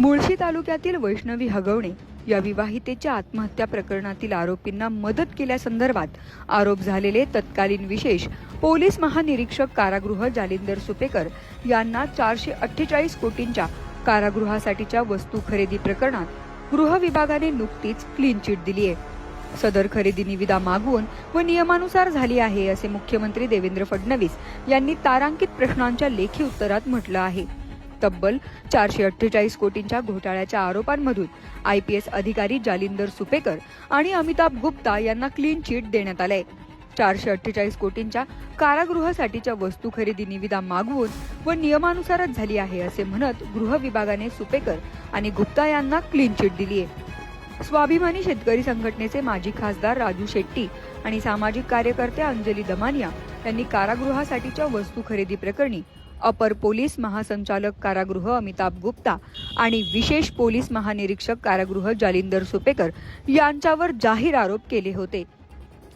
मुळशी तालुक्यातील वैष्णवी हगवणे या विवाहितेच्या आत्महत्या प्रकरणातील आरोपींना मदत केल्यासंदर्भात आरोप झालेले तत्कालीन विशेष पोलीस महानिरीक्षक कारागृह जालिंदर सुपेकर यांना चारशे अठ्ठेचाळीस कोटींच्या कारागृहासाठीच्या वस्तू खरेदी प्रकरणात गृह विभागाने नुकतीच क्लीन चिट दिली आहे. सदर खरेदी निविदा मागवून व नियमानुसार झाली आहे असे मुख्यमंत्री देवेंद्र फडणवीस यांनी तारांकित प्रश्नांच्या लेखी उत्तरात म्हटलं आहे. तब्बल चारशे अठ्ठेचाळीस कोटींच्या घोटाळ्याच्या आरोपांमधून आय पी एस अधिकारी जालिंदर सुपेकर आणि अमिताभ गुप्ता यांना क्लीन चिट देण्यात आलंय. चारशे अठ्ठेचाळीस कोटींच्या कारागृहासाठीच्या वस्तू खरेदी निविदा मागवून व नियमानुसारच झाली आहे असे म्हणत गृह विभागाने सुपेकर आणि गुप्ता यांना क्लीन चिट दिली आहे स्वाभिमानी शेतकरी संघटनेचे माजी खासदार राजू शेट्टी आणि सामाजिक कार्यकर्त्या अंजली दमानिया यांनी कारागृहासाठीच्या वस्तू खरेदी प्रकरणी अपर पोलीस महासंचालक कारागृह अमिताभ गुप्ता आणि विशेष पोलीस महानिरीक्षक कारागृह जालिंदर सुपेकर यांच्यावर जाहीर आरोप केले होते.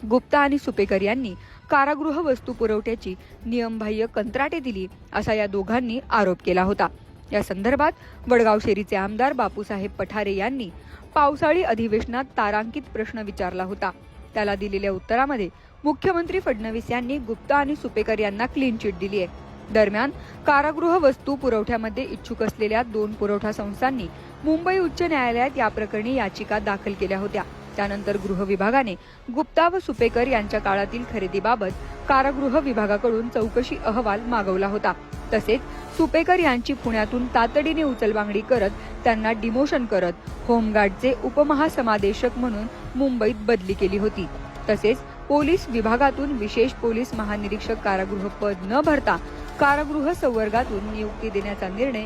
गुप्ता आणि सुपेकर यांनी कारागृह वस्तू पुरवठ्याची नियमबाह्य कंत्राटे दिली असा या दोघांनी आरोप केला होता. या संदर्भात वडगाव शेरीचे आमदार बापूसाहेब पठारे यांनी पावसाळी अधिवेशनात तारांकित प्रश्न विचारला होता. त्याला दिलेल्या उत्तरामध्ये मुख्यमंत्री फडणवीस यांनी गुप्ता आणि सुपेकर यांना क्लीन चिट दिली आहे दरम्यान कारागृह वस्तू पुरवठ्यामध्ये इच्छुक असलेल्या दोन पुरवठा संस्थांनी मुंबई उच्च न्यायालयात या प्रकरणी याचिका दाखल केल्या होत्या. त्यानंतर गृह विभागाने गुप्ता व सुपेकर यांच्या काळातील खरेदीबाबत कारागृह विभागाकडून चौकशी अहवाल मागवला होता. तसेच सुपेकर यांची पुण्यातून तातडीने उचलबांगडी करत त्यांना डिमोशन करत होमगार्डचे उपमहासमादेशक म्हणून मुंबईत बदली केली होती. तसेच पोलीस विभागातून विशेष पोलीस महानिरीक्षक कारागृह पद न भरता कारागृह संवर्गातून नियुक्ती देण्याचा निर्णय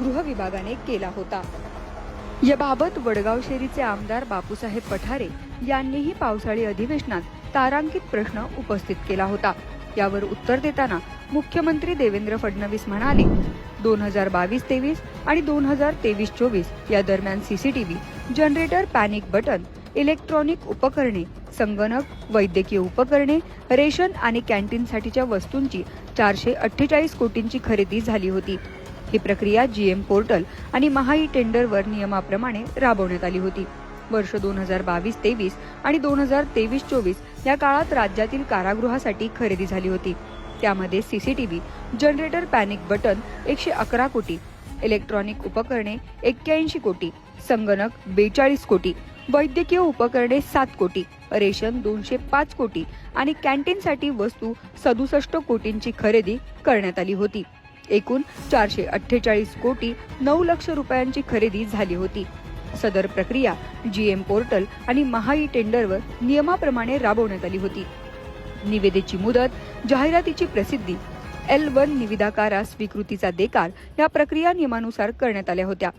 गृह विभागाने केला होता. याबाबत वडगाव शेरीचे आमदार बापूसाहेब पठारे यांनीही पावसाळी अधिवेशनात तारांकित प्रश्न उपस्थित केला होता. यावर उत्तर देताना मुख्यमंत्री देवेंद्र फडणवीस म्हणाले दोन हजार बावीस तेवीस आणि दोन हजार तेवीस चोवीस या दरम्यान CCTV generator panic button electronic उपकरणे संगणक वैद्यकीय उपकरणे रेशन आणि कॅन्टीनसाठीच्या वस्तूंची चारशे अठ्ठेचाळीस कोटींची खरेदी झाली होती. ही प्रक्रिया जीएम पोर्टल आणि महाई टेंडरवर नियमाप्रमाणे राबवण्यात आली होती. वर्ष दोन हजार बावीस तेवीस आणि दोन हजार तेवीस चोवीस या काळात राज्यातील कारागृहासाठी खरेदी झाली होती. त्यामध्ये सीसीटीव्ही जनरेटर पॅनिक बटन एकशे अकरा कोटी इलेक्ट्रॉनिक उपकरणे एक्क्याऐंशी कोटी संगणक बेचाळीस कोटी वैद्यकीय उपकरणे सात कोटी रेशन दोनशे पाच कोटी आणि कॅन्टीनसाठी वस्तू सदुसष्ट कोटींची खरेदी करण्यात आली होती. एकूण चारशे अठ्ठेचाळीस कोटी नऊ लक्ष रुपयांची खरेदी झाली होती. सदर प्रक्रिया जीएम पोर्टल आणि महाई टेंडरवर नियमाप्रमाणे राबवण्यात आली होती. निविदेची मुदत जाहिरातीची प्रसिद्धी एल वन निविदाकारा स्वीकृतीचा देकार या प्रक्रिया नियमानुसार करण्यात आल्या होत्या.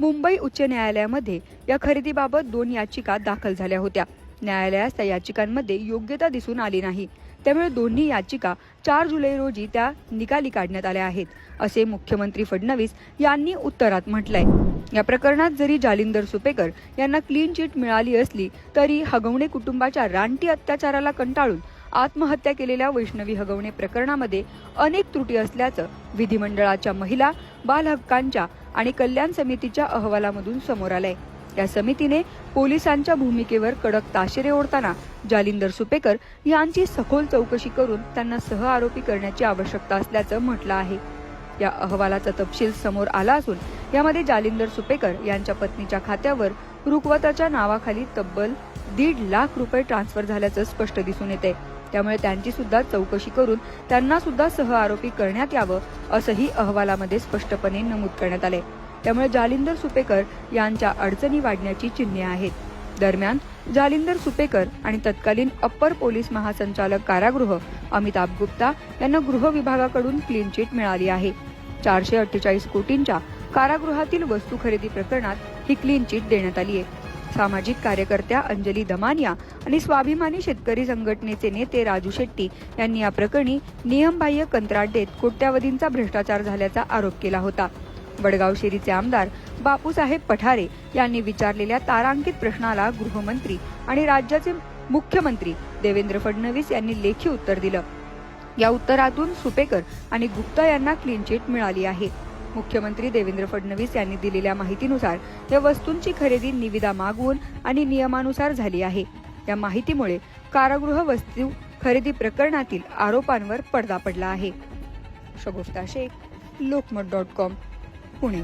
मुंबई उच्च न्यायालयामध्ये या खरेदीबाबत दोन याचिका दाखल झाल्या होत्या. न्यायालयास त्या याचिकांमध्ये योग्यता दिसून आली नाही. त्यामुळे दोन्ही याचिका चार जुलै रोजी त्या निकाली काढण्यात आल्या आहेत असे मुख्यमंत्री फडणवीस यांनी उत्तरात म्हटलंय. या प्रकरणात जरी जालिंदर सुपेकर यांना क्लीन चिट मिळाली असली तरी हगवणे कुटुंबाच्या रानटी अत्याचाराला कंटाळून आत्महत्या केलेल्या वैष्णवी हगवणे प्रकरणामध्ये अनेक त्रुटी असल्याचं विधिमंडळाच्या महिला बालहक्कांच्या आणि कल्याण समितीच्या अहवालामधून समोर आलंय. या समितीने पोलिसांच्या भूमिकेवर कडक ताशेरे ओढताना जालिंदर सुपेकर यांची सखोल चौकशी करून त्यांना सह आरोपी करण्याची आवश्यकता असल्याचं म्हटलं आहे. या अहवालाचा तपशील समोर आला असून यामध्ये जालिंदर सुपेकर यांच्या पत्नीच्या खात्यावर रुकवताच्या नावाखाली तब्बल दीड लाख रुपये ट्रान्सफर झाल्याचं स्पष्ट दिसून येते. त्यामुळे त्यांची सुद्धा चौकशी करून त्यांना सुद्धा सह आरोपी करण्यात यावं असंही अहवालामध्ये स्पष्टपणे नमूद करण्यात आले त्यामुळे जालिंदर सुपेकर यांच्या अडचणी वाढण्याची चिन्हे आहेत. दरम्यान जालिंदर सुपेकर आणि तत्कालीन अप्पर पोलीस महासंचालक कारागृह अमिताभ गुप्ता यांना गृह विभागाकडून क्लीन चिट मिळाली आहे. चारशे अठ्ठेचाळीस कोटींच्या कारागृहातील वस्तू खरेदी प्रकरणात ही क्लीन चिट देण्यात आली आहे. सामाजिक कार्यकर्त्या अंजली दमानिया आणि स्वाभिमानी शेतकरी संघटनेचे नेते राजू शेट्टी यांनी या प्रकरणी नियमबाह्य कंत्राट देत कोट्यावधींचा भ्रष्टाचार झाल्याचा आरोप केला होता. वडगाव शेरीचे आमदार बापूसाहेब पठारे यांनी विचारलेल्या तारांकित प्रश्नाला गृहमंत्री आणि राज्याचे मुख्यमंत्री देवेंद्र फडणवीस यांनी लेखी उत्तर दिलं. या उत्तरातून सुपेकर आणि गुप्ता यांना क्लीन चिट मिळाली आहे. मुख्यमंत्री देवेंद्र फडणवीस यांनी दिलेल्या माहितीनुसार या वस्तूंची खरेदी निविदा मागवून आणि नियमानुसार झाली आहे. या माहितीमुळे कारागृह वस्तू खरेदी प्रकरणातील आरोपांवर पडदा पडला आहे. Shagufta Shaikh Lokmat dot com. Pune.